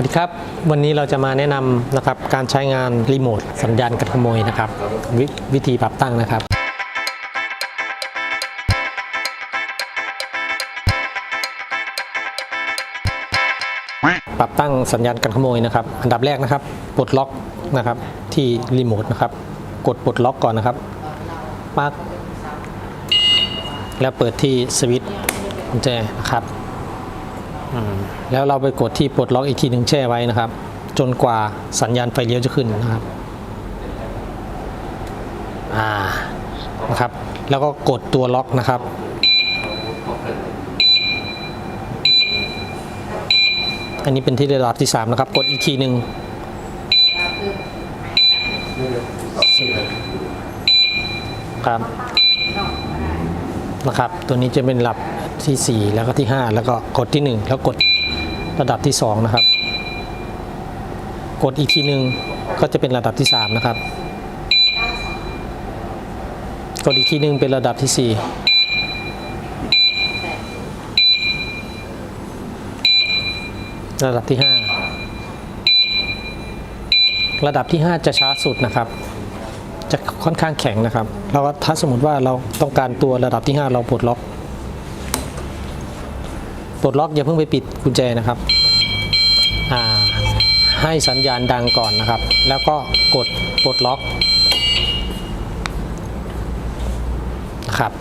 วัสดีครับวันนี้เราจะมาแนะนำนะครับการใช้งานรีโมทสัญญาณการขโมยนะครับววิธีปรับตั้งนะครับ ปรับตั้งสัญญาณการขโมยนะครับ อันดับแรกนะครับปลดล็อกนะครับที่รีโมทนะครับ กดปลดล็อกก่อนนะครับปักแล้วเปิดที่สวิตช์กุญแจนะครับ แล้วเราไปกดที่ปลดล็อกอีกทีหนึ่งแช่ไว้นะครับ จนกว่าสัญญาณไฟเลี้ยวจะขึ้นนะครับอ่านะครับ แล้วก็กดตัวล็อกนะครับอันนี้เป็นที่ระดับที่ 3 นะครับ กดอีกทีหนึ่งครับนะครับ ตัวนี้จะเป็นระดับ ที่ 4 แล้วก็ที่ 5 แล้วก็กดที่ 1 แล้วกดระดับที่ 2 นะครับ กดอีกทีหนึ่งก็จะเป็นระดับที่ 3 นะครับ กดอีกทีหนึ่งเป็นระดับที่ 4ระดับที่ 5 ระดับที่ 5 จะช้าสุดนะครับ จะค่อนข้างแข็งนะครับ แล้วก็ถ้าสมมติว่าเราต้องการตัวระดับที่ 5 เราปลดล็อก ปลดล็อกอย่าเพิ่งไปปิดกุญแจนะครับให้สัญญาณดังก่อนนะครับ แล้วก็กดปลดล็อกนะครับ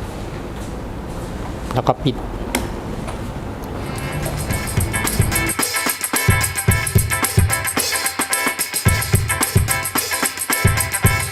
แล้วก็ปิด